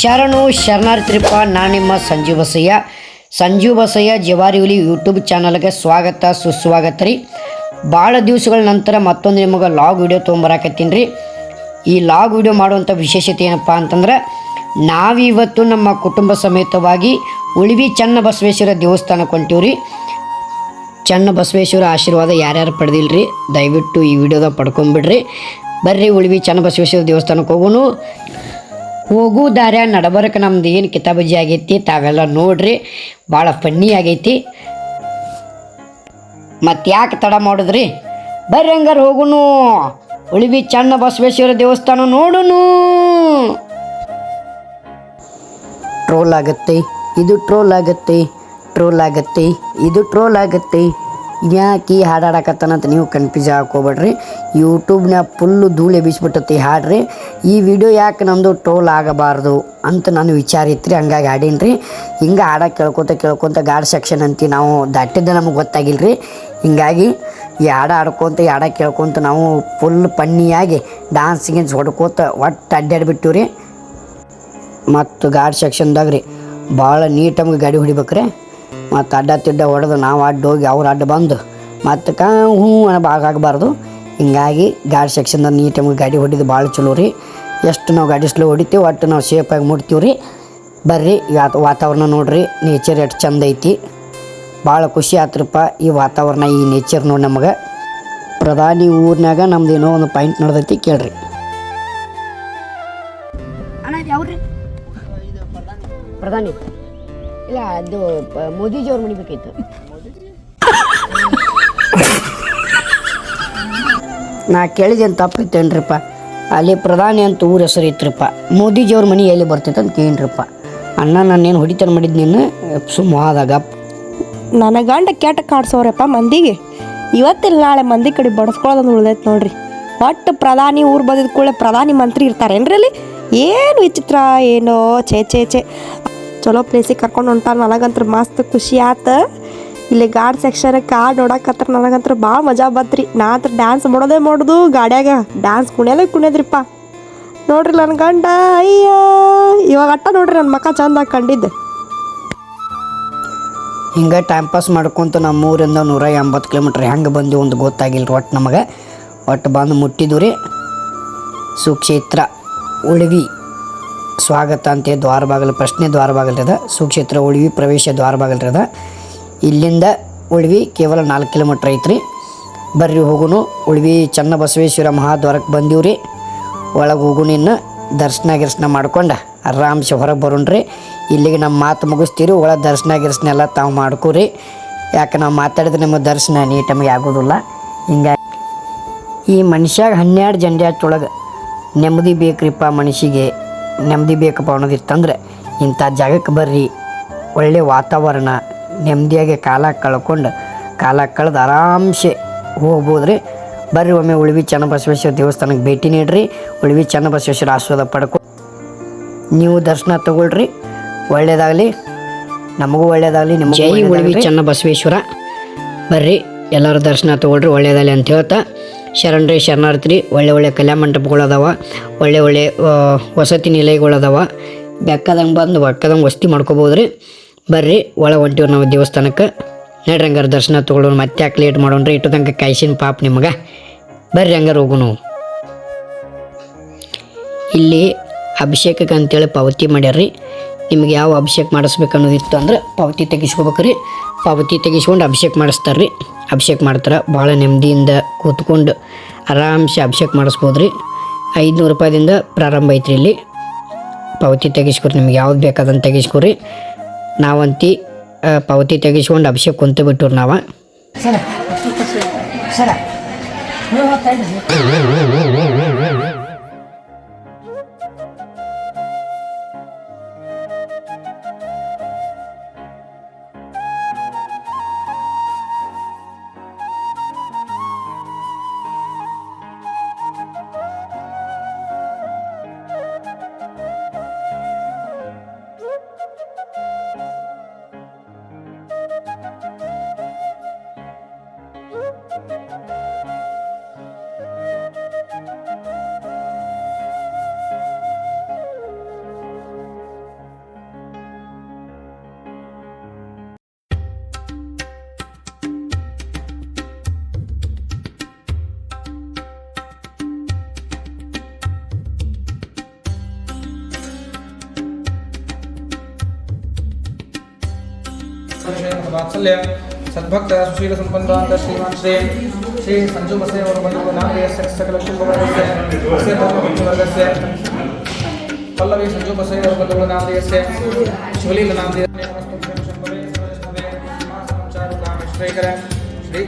ಶರಣು ಶರಣಾರ್ಥಿಪ್ಪ ನಾನು ನಿಮ್ಮ ಸಂಜೀವ ಬಸಯ್ಯ. ಸಂಜೀವ್ ಬಸಯ್ಯ, ಜವಾರಿ ಹುಲಿ ಯೂಟ್ಯೂಬ್ ಚಾನಲ್ಗೆ ಸ್ವಾಗತ, ಸುಸ್ವಾಗತ ರೀ. ಭಾಳ ದಿವಸಗಳ ನಂತರ ಮತ್ತೊಂದು ನಿಮಗೆ ಲಾಗ್ ವಿಡಿಯೋ ತೊಗೊಂಬರಾಕತ್ತೀನಿ ರೀ. ಈ ಲಾಗ್ ವಿಡಿಯೋ ಮಾಡುವಂಥ ವಿಶೇಷತೆ ಏನಪ್ಪ ಅಂತಂದ್ರೆ, ನಾವಿವತ್ತು ನಮ್ಮ ಕುಟುಂಬ ಸಮೇತವಾಗಿ ಉಳಿವಿ ಚನ್ನಬಸವೇಶ್ವರ ದೇವಸ್ಥಾನಕ್ಕೆ ಚನ್ನ ಬಸವೇಶ್ವರ ಆಶೀರ್ವಾದ ಯಾರ್ಯಾರು ಪಡೆದಿಲ್ರಿ ದಯವಿಟ್ಟು ಈ ವಿಡಿಯೋದಾಗ ಪಡ್ಕೊಂಬಿಡ್ರಿ. ಬರ್ರಿ ಉಳಿವಿ ಚನ್ನ ಬಸವೇಶ್ವರ ದೇವಸ್ಥಾನಕ್ಕೆ ಹೋಗೋನು ಹೋಗು ದಾರ್ಯ ನಡಬರಕ ನಮ್ದು ಏನು ಕಿತಾಬಜಿ ಆಗೈತಿ ತಾವೆಲ್ಲ ನೋಡ್ರಿ, ಭಾಳ ಫನ್ನಿ ಆಗೈತಿ. ಮತ್ತು ಯಾಕೆ ತಡ ಮಾಡಿದ್ರಿ? ಬರ್ರಿ ಹಂಗಾರೆ ಹೋಗುನು. ಉಳಿವಿ ಚನ್ನ ಬಸವೇಶ್ವರ ದೇವಸ್ಥಾನ ನೋಡುನು. ಟ್ರೋಲ್ ಆಗತ್ತೆ, ಇದು ಟ್ರೋಲ್ ಆಗತ್ತೆ ಟ್ರೋಲ್ ಆಗತ್ತೆ, ಇದು ಟ್ರೋಲ್ ಆಗತ್ತೆ. ಯಾಕೆ ಈ ಹಾಡು ನೀವು ಕನ್ಫ್ಯೂಸ್ ಹಾಕೋಬೇಡ್ರಿ ಯೂಟ್ಯೂಬ್ನ್ಯಾಗ ಫುಲ್ಲು ಧೂಳೆ ಎಬ್ಬಿಸ್ಬಿಟ್ಟತಿ ಹಾಡ್ರಿ. ಈ ವಿಡಿಯೋ ಯಾಕೆ ನಮ್ಮದು ಟೋಲ್ ಆಗಬಾರ್ದು ಅಂತ ನಾನು ವಿಚಾರ ಇತ್ತು ರೀ ಹಂಗಾಗಿ ಹಾಡೀನಿ ರೀ ಹಿಂಗೆ ಹಾಡಕ್ಕೆ ಕೇಳ್ಕೊತ ಕೇಳ್ಕೊತ ಗಾಡ್ ಸೆಕ್ಷನ್ ಅಂತ ನಾವು ದಟ್ಟಿದ್ದ ನಮಗೆ ಗೊತ್ತಾಗಿಲ್ಲ ರೀ ಹಿಂಗಾಗಿ ಈ ಹಾಡ ಆಡ್ಕೊತ ಈ ಹಾಡ ಕೇಳ್ಕೊತ ನಾವು ಫುಲ್ ಪನ್ನಿಯಾಗಿ ಡ್ಯಾನ್ಸ್ ಗಿನ್ಸ್ ಹೊಡ್ಕೋತ ಒಟ್ಟು ಅಡ್ಡಾಡ್ಬಿಟ್ಟಿವ್ ರೀ ಮತ್ತು ಗಾಡ್ ಸೆಕ್ಷನ್ದಾಗ ರೀ ಭಾಳ ನೀಟಾಗಿ ಗಾಡಿ ಹೊಡಿಬೇಕ್ರಿ. ಮತ್ತು ಅಡ್ಡ ತಿಡ್ಡ ಹೊಡೆದು ನಾವು ಅಡ್ಡ ಹೋಗಿ ಅವ್ರು ಅಡ್ಡ ಬಂದು ಮತ್ತು ಕಾ ಹ್ಞೂ ಆಗಬಾರ್ದು. ಹಿಂಗಾಗಿ ಗಾಡಿ ಸೆಕ್ಷನ್ದಾಗ ನೀಟಾಗಿ ಗಾಡಿ ಹೊಡಿದು ಭಾಳ ಚಲೋ ರೀ. ಎಷ್ಟು ನಾವು ಗಾಡಿ ಸ್ಲೋ ಹೊಡಿತೀವಿ ಒಟ್ಟು ನಾವು ಸೇಫಾಗಿ ಮುಟ್ತೀವಿ ರೀ. ಬರ್ರಿ ವಾತಾವರಣ ನೋಡ್ರಿ ನೇಚರ್ ಎಷ್ಟು ಚಂದ ಐತಿ. ಭಾಳ ಖುಷಿ ಆತ್ರಪ್ಪ ಈ ವಾತಾವರಣ, ಈ ನೇಚರ್ ನೋಡಿ ನಮಗೆ. ಪ್ರಧಾನಿ ಊರಿನಾಗ ನಮ್ದು ಏನೋ ಒಂದು ಪಾಯಿಂಟ್ ನಡೆದೈತಿ ಕೇಳ್ರಿ. ಇಲ್ಲ ಅದು ಪ- ಮೋದಿಜಿಯವ್ರ ಮನೆ ಬೇಕಿತ್ತು ನಾ ಕೇಳಿದೇನು ತಪ್ಪಿತ್ತೇನ್ರಿಪ್ಪ ಅಲ್ಲಿ ಪ್ರಧಾನಿ ಅಂತ ಊರ ಹೆಸರು ಇತ್ರಪ್ಪ ಮೋದಿಜಿಯವ್ರ ಮನೆ ಎಲ್ಲಿ ಬರ್ತೈತೆ ಅಂತ ಕೇಳಿನ್ರಪ್ಪ ಅಣ್ಣ ನಾನೇನು ಹೊಡಿತಾನೆ ಮಾಡಿದ್ ನೀನು ಸುಮ್ಮ ಆದಾಗ ನನ್ನ ಗಂಡ ಕೆಟ್ಟ ಕಾಡ್ಸೋರಪ್ಪ ಮಂದಿಗೆ ಇವತ್ತಿಲ್ಲ ನಾಳೆ ಮಂದಿ ಕಡೆ ಬಡಸ್ಕೊಳ್ಳೋದೊಂದು ಉಳ್ದೈತೆ ನೋಡ್ರಿ ಒಟ್ಟು ಪ್ರಧಾನಿ ಊರು ಬಂದಿದ ಕೂಡಲೇ ಪ್ರಧಾನಿ ಮಂತ್ರಿ ಇರ್ತಾರೇನ್ರಿ ಅಲ್ಲಿ ಏನು ವಿಚಿತ್ರ ಏನೋ ಛೇ ಛೇ ಛೇ ಚಲೋ ಪ್ಲೇಸಿಗೆ ಕರ್ಕೊಂಡು ಹೊಂಟಾರ. ನನಗಂತ್ರ ಮಸ್ತ್ ಖುಷಿ ಆತ. ಇಲ್ಲಿ ಗಾಡ್ ಸೆಕ್ಷನ್ ಕಾರ್ ನೋಡಕತ್ರ ನನಗಂತ್ರ ಭಾಳ ಮಜಾ ಬತ್ರಿ. ನಾ ಹತ್ರ ಡ್ಯಾನ್ಸ್ ಮಾಡೋದೇ ಮಾಡೋದು ಗಾಡ್ಯಾಗ. ಡ್ಯಾನ್ಸ್ ಕುಣಿಯಲ್ಲ ಕುಣಿಯದ್ರಿಪ್ಪ. ನೋಡ್ರಿ ನನ್ನ ಗಂಡ, ಅಯ್ಯ. ಇವಾಗ ಅಟ್ಟ ನೋಡ್ರಿ ನನ್ನ ಮಕ್ಕ ಚಂದಾಗಿ ಕಂಡಿದ್ದೆ. ಹಿಂಗೆ ಟೈಮ್ ಪಾಸ್ ಮಾಡ್ಕೊಂತ ನಮ್ಮ ಊರಿಂದ ನೂರ ಎಂಬತ್ತು ಕಿಲೋಮೀಟ್ರ್ ಹೆಂಗೆ ಬಂದು ಒಂದು ಗೊತ್ತಾಗಿಲ್ಲ ಒಟ್ಟು ನಮಗೆ. ಒಟ್ಟು ಬಂದು ಮುಟ್ಟಿದ್ದು ರೀ. ಸುಕ್ಷೇತ್ರ, ಉಳಿವಿ. ಸ್ವಾಗತ ಅಂತ ದ್ವಾರ ಬಾಗಿಲು, ಪ್ರಶ್ನೆ ದ್ವಾರ ಬಾಗಿಲ್ರದ ಸುಕ್ಷೇತ್ರ ಉಳಿವಿ, ಪ್ರವೇಶ ದ್ವಾರ ಬಾಗಿಲು ಅದ. ಇಲ್ಲಿಂದ ಉಳಿವಿ ಕೇವಲ ನಾಲ್ಕು ಕಿಲೋಮೀಟ್ರ್ ಐತ್ರಿ. ಬರ್ರಿ ಹೋಗುನು, ಉಳಿವಿ ಚನ್ನ ಬಸವೇಶ್ವರ ಮಹಾದ್ವಾರಕ್ಕೆ ಬಂದೀವಿ ರೀ. ಒಳಗೆ ಹೋಗುನಿನ್ನ ದರ್ಶನ ಗಿರ್ಶನ ಮಾಡ್ಕೊಂಡು, ಆರಾಮ್ಸೆ ಹೊರಗೆ ಬರೋಣ್ರಿ ಇಲ್ಲಿಗೆ ನಮ್ಮ ಮಾತು ಮುಗಿಸ್ತೀರಿ ಒಳ ದರ್ಶನ ಗಿರ್ಶನ ಎಲ್ಲ ತಾವು ಮಾಡ್ಕೋರಿ ಯಾಕೆ ನಾವು ಮಾತಾಡಿದ್ರೆ ನಿಮ್ಮ ದರ್ಶನ ನೀಟಮಿಗೆ ಆಗೋದಿಲ್ಲ. ಹಿಂಗಾಗಿ ಈ ಮನುಷ್ಯಾಗ ಹನ್ನೆರಡು ಜಂಡ್ಯಾಚೊಳಗೆ ನೆಮ್ಮದಿ ಬೇಕ್ರಿಪ್ಪ ಮನುಷ್ಯಗೆ. ನೆಮ್ಮದಿ ಬೇಕಪ್ಪ ಅನ್ನೋದಿತ್ತಂದ್ರೆ ಇಂಥ ಜಾಗಕ್ಕೆ ಬರ್ರಿ. ಒಳ್ಳೆಯ ವಾತಾವರಣ ನೆಮ್ಮದಿಯಾಗಿ ಕಾಲ ಕಳ್ಕೊಂಡು ಕಾಲ ಕಳೆದು ಆರಾಮ್ಸೆ ಹೋಗ್ಬೋದ್ರಿ. ಬರ್ರಿ ಒಮ್ಮೆ ಉಳಿವಿ ಚನ್ನಬಸವೇಶ್ವರ ದೇವಸ್ಥಾನಕ್ಕೆ ಭೇಟಿ ನೀಡ್ರಿ. ಉಳಿವಿ ಚನ್ನಬಸವೇಶ್ವರ ಆಶೀರ್ವಾದ ಪಡ್ಕೊ ನೀವು ದರ್ಶನ ತಗೊಳ್ರಿ. ಒಳ್ಳೆಯದಾಗಲಿ ನಮಗೂ ಒಳ್ಳೆಯದಾಗಲಿ ನಿಮ್ಮ ಜೈ ಉಳಿವಿ ಚನ್ನಬಸವೇಶ್ವರ. ಬರ್ರಿ ಎಲ್ಲರೂ ದರ್ಶನ ತಗೊಳ್ರಿ ಒಳ್ಳೆಯದಾಗಲಿ ಅಂತ ಹೇಳ್ತಾ ಶರಣ್ರಿ ಶರಣಾರ್ಥಿ ಒಳ್ಳೆ ಒಳ್ಳೆ ಕಲ್ಯಾಣ ಮಂಟಪಗಳು ಅದಾವ ಒಳ್ಳೆ ಒಳ್ಳೆ ವಸತಿ ನಿಲಯಗಳದಾವ. ಬೆಕ್ಕದಂಗೆ ಬಂದು ಒಕ್ಕದಂಗೆ ವಸತಿ ಮಾಡ್ಕೋಬೋದ್ರಿ. ಬರ್ರಿ, ಒಳ ಹೊಂಟಿವ್ರಿ ನಾವು ದೇವಸ್ಥಾನಕ್ಕೆ. ನಡ್ರಿ ಹಂಗಾರೆ ದರ್ಶನ ತೊಗೊಳೋಣ ಮತ್ತೆ ಯಾಕೆ ಲೇಟ್ ಮಾಡೋಣ್ರಿ? ಇಟ್ಟು ತನಕ ಕಾಯ್ಸಿನ ಪಾಪ ನಿಮಗೆ. ಬರ್ರಿ ಹಂಗಾರೆ ನಾವು. ಇಲ್ಲಿ ಅಭಿಷೇಕಕ್ಕೆ ಅಂತೇಳಿ ಪಾವತಿ ಮಾಡ್ಯಾರ್ರಿ. ನಿಮ್ಗೆ ಯಾವ ಅಭಿಷೇಕ ಮಾಡಿಸ್ಬೇಕು ಅನ್ನೋದಿತ್ತು ಅಂದ್ರೆ ಪಾವತಿ ತೆಗಿಸ್ಕೋಬೇಕು ರೀ ಪಾವತಿ ತೆಗೆಸ್ಕೊಂಡು ಅಭಿಷೇಕ ಮಾಡಿಸ್ತಾರೆ ರೀ ಅಭಿಷೇಕ ಮಾಡ್ತಾರೆ. ಭಾಳ ನೆಮ್ಮದಿಯಿಂದ ಕೂತ್ಕೊಂಡು ಆರಾಮ್ಸೆ ಅಭಿಷೇಕ ಮಾಡಿಸ್ಬೋದು ರೀ ಐದುನೂರು ರೂಪಾಯಿದಿಂದ ಪ್ರಾರಂಭ ಐತ್ರಿ ಇಲ್ಲಿ. ಪಾವತಿ ತೆಗೆಸ್ಕೊರಿ, ನಿಮ್ಗೆ ಯಾವ್ದು ಬೇಕಾದಂತ ತೆಗೆಸ್ಕೊರಿ. ನಾವಂತಿ ಪಾವತಿ ತೆಗೆಸ್ಕೊಂಡು ಅಭಿಷೇಕ ಕುಂತು ಬಿಟ್ಟರು ನಾವು. संशयवात्सल्य सद्भक्त सुशील संपन्नांत श्रीमान श्री श्री संजू मसे और बंधु नाम सकल से वर्ग से पल्लवी संजू मसे और बंधु नाम से शिवलील नाम श्री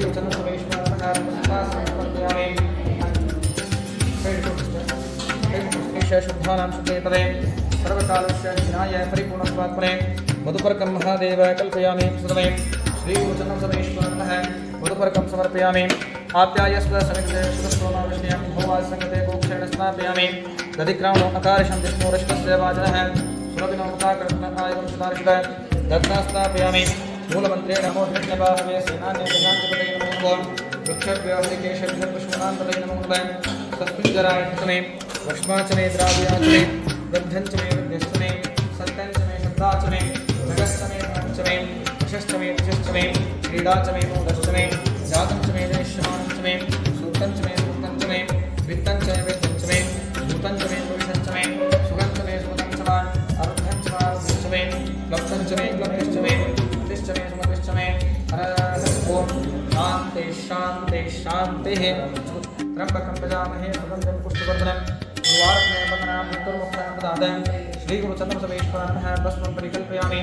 कृष्ण शुद्धानां शुद्धे तदे सर्वकालस्य विनाय परिपूर्णत्वात्मने मधुपर्कं महादेव कल्पयामि सदमयं श्रीगुरुचनं सदैश्वरः मधुपर्कं समर्पयामि। आप्यायस्व समिते सुरस्वमाविष्णयं भोवासङ्गते गोक्षेण स्थापयामि दधिक्रामो अकारशं विष्णुरश्वस्य वाचनः सुरभिनोमुखाकृष्णकायवंशदार्शित दत्ना स्थापयामि। मूलमन्त्रेण मोहृष्णभावे नमो नमो। द्राव्याचने गन्धञ्च मे विद्यस्तने सत्यञ्च मे शब्दाचने मे वशश्च मे वशश्च मे क्रीडा च मे मोदश्च मे जातं च मे जनिष्यमानं च मे सूक्तं च मे सूक्तं च मे वित्तं च मे वित्तं च मे भूतं च मे भविष्यं च मे सुखं च मे सुखं च मे अरुद्धं च मारुद्धं च मे लब्धं च मे लब्धिश्च मे तिश्च मे समतिश्च मे ॐ शान्ति शान्ति शान्तिः त्र्यम्बकं भजामहे सुगन्धं पुष्पवर्धनम् द्वारक में बंदना भूतुर्मुख प्रदादय श्री गुरुचंद्र समेश्वर भस्म परिकल्पयामी।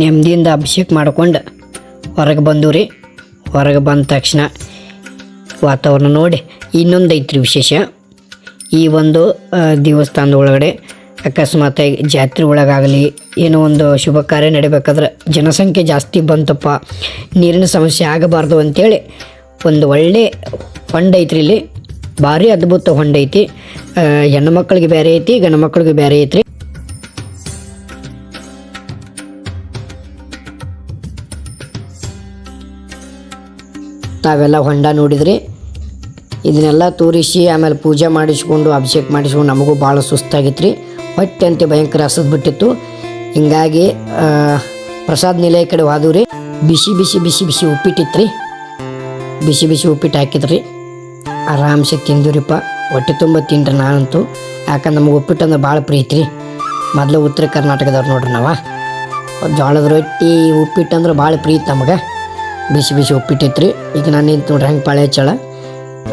ನೆಮ್ಮದಿಯಿಂದ ಅಭಿಷೇಕ ಮಾಡ್ಕೊಂಡು ಹೊರಗೆ ಬಂದು ರೀ ಹೊರಗೆ ಬಂದ ತಕ್ಷಣ ವಾತಾವರಣ ನೋಡಿ ಇನ್ನೊಂದು ಐತ್ರಿ ವಿಶೇಷ. ಈ ಒಂದು ದೇವಸ್ಥಾನದ ಒಳಗಡೆ ಅಕಸ್ಮಾತಾಗಿ ಜಾತ್ರೆ ಒಳಗಾಗಲಿ, ಏನೋ ಒಂದು ಶುಭ ಕಾರ್ಯ ನಡಿಬೇಕಾದ್ರೆ ಜನಸಂಖ್ಯೆ ಜಾಸ್ತಿ ಬಂತಪ್ಪ, ನೀರಿನ ಸಮಸ್ಯೆ ಆಗಬಾರ್ದು ಅಂತೇಳಿ ಒಂದು ಒಳ್ಳೆ ಹೊಂಡ ಐತ್ರಿ ಇಲ್ಲಿ. ಭಾರಿ ಅದ್ಭುತ ಹೊಂಡ ಐತಿ. ಹೆಣ್ಣು ಮಕ್ಕಳಿಗೆ ಬೇರೆ ಐತಿ, ಗಂಡು ಮಕ್ಕಳಿಗೆ ಬೇರೆ ಐತ್ರಿ. ತಾವೆಲ್ಲ ಹೊಂಡ ನೋಡಿದ್ರಿ? ಇದನ್ನೆಲ್ಲ ತೋರಿಸಿ ಆಮೇಲೆ ಪೂಜೆ ಮಾಡಿಸ್ಕೊಂಡು, ಅಭಿಷೇಕ ಮಾಡಿಸ್ಕೊಂಡು ನಮಗೂ ಭಾಳ ಸುಸ್ತಾಗಿತ್ತು ರೀ ಹೊಟ್ಟೆ ಅಂತ ಭಯಂಕರ ಹಸದ್ ಬಿಟ್ಟಿತ್ತು. ಹಿಂಗಾಗಿ ಪ್ರಸಾದ ನಿಲಯ ಕಡೆ ಹೋದವು ರೀ ಬಿಸಿ ಬಿಸಿ ಬಿಸಿ ಬಿಸಿ ಉಪ್ಪಿಟ್ಟಿತ್ತು ರೀ ಬಿಸಿ ಬಿಸಿ ಉಪ್ಪಿಟ್ಟು ಹಾಕಿದ್ರಿ. ಆರಾಮ್ಸೆ ತಿಂದಿರಿಪ್ಪ. ಹೊಟ್ಟೆ ತುಂಬ ತಿಂಡ್ರಿ ನಾನಂತೂ. ಯಾಕಂದ್ರೆ ನಮ್ಗೆ ಉಪ್ಪಿಟ್ಟು ಅಂದ್ರೆ ಭಾಳ ಪ್ರೀತಿ ರೀ ಮೊದಲು ಉತ್ತರ ಕರ್ನಾಟಕದವ್ರು ನೋಡ್ರಿ ನಾವು. ಜೋಳದ ರೊಟ್ಟಿ, ಉಪ್ಪಿಟ್ಟು ಅಂದ್ರೆ ಭಾಳ ಪ್ರೀತಿ ನಮಗೆ. ಬಿಸಿ ಬಿಸಿ ಉಪ್ಪಿಟ್ಟಿತ್ತು ರೀ ಈಗ ನಾನು ನಿಂತು ನೋಡ್ರಿ ಹಂಗೆ ಪಾಳೆ ಹಚ್ಚಳ.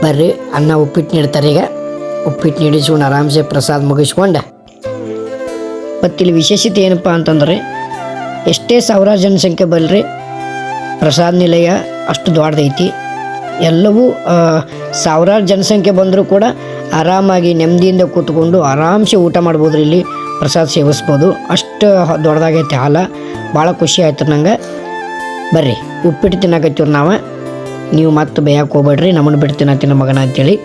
ಬರ್ರಿ, ಅನ್ನ ಉಪ್ಪಿಟ್ಟು ನೀಡ್ತಾರೆ ಈಗ. ಉಪ್ಪಿಟ್ಟು ನೀಡಿಸ್ಕೊಂಡು ಆರಾಮ್ಸೆ ಪ್ರಸಾದ ಮುಗಿಸ್ಕೊಂಡೆ. ಮತ್ತು ಇಲ್ಲಿ ವಿಶೇಷತೆ ಏನಪ್ಪ ಅಂತಂದ್ರೆ, ಎಷ್ಟೇ ಸಾವಿರಾರು ಜನಸಂಖ್ಯೆ ಬಲ್ರಿ ಪ್ರಸಾದ ನಿಲಯ ಅಷ್ಟು ದೊಡ್ಡದೈತಿ. ಎಲ್ಲವೂ ಸಾವಿರಾರು ಜನಸಂಖ್ಯೆ ಬಂದರೂ ಕೂಡ ಆರಾಮಾಗಿ ನೆಮ್ಮದಿಯಿಂದ ಕೂತ್ಕೊಂಡು ಆರಾಮ್ಸೆ ಊಟ ಮಾಡ್ಬೋದು ಇಲ್ಲಿ, ಪ್ರಸಾದ ಸೇವಿಸ್ಬೋದು. ಅಷ್ಟು ದೊಡ್ಡದಾಗೈತೆ ಹಾಲ. ಭಾಳ ಖುಷಿ ಆಯ್ತು ನಂಗೆ. ಬರ್ರಿ, ಉಪ್ಪಿಟ್ಟು ತಿನ್ನಕತ್ತೀವ್ರಿ ನಾವು. ನೀವು ಮತ್ತೆ ಬೇಯಕ್ಕೆ ಹೋಗ್ಬೇಡ್ರಿ, ನಮ್ಮನ್ನು ಬಿಟ್ಟು ತಿನ್ನತ್ತಿನ ಮಗನ ಅಂತೇಳಿ.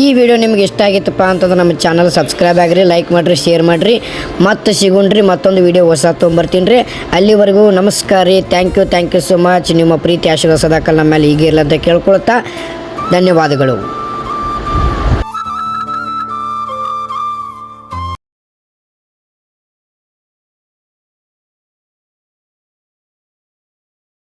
ಈ ವಿಡಿಯೋ ನಿಮ್ಗೆ ಇಷ್ಟ ಆಗಿತ್ತಪ್ಪ ಅಂತಂದ್ರೆ ನಮ್ಮ ಚಾನಲ್ ಸಬ್ಸ್ಕ್ರೈಬ್ ಆಗಿರಿ ಲೈಕ್ ಮಾಡಿರಿ ಶೇರ್ ಮಾಡಿರಿ. ಮತ್ತೆ ಸಿಗೋಣ್ರಿ, ಮತ್ತೊಂದು ವಿಡಿಯೋ ಹೊಸ ತೊಗೊಂಬರ್ತೀನಿ ರೀ ಅಲ್ಲಿವರೆಗೂ ನಮಸ್ಕಾರ ರೀ. Thank you thank you so much ನಿಮ್ಮ ಪ್ರೀತಿ ಆಶೀರ್ವಾದ ಸದಾಕಾಲ ನಮ್ಮ ಮೇಲೆ ಹೀಗೆ ಅಂತ ಕೇಳ್ಕೊಳ್ತಾ ಧನ್ಯವಾದಗಳು.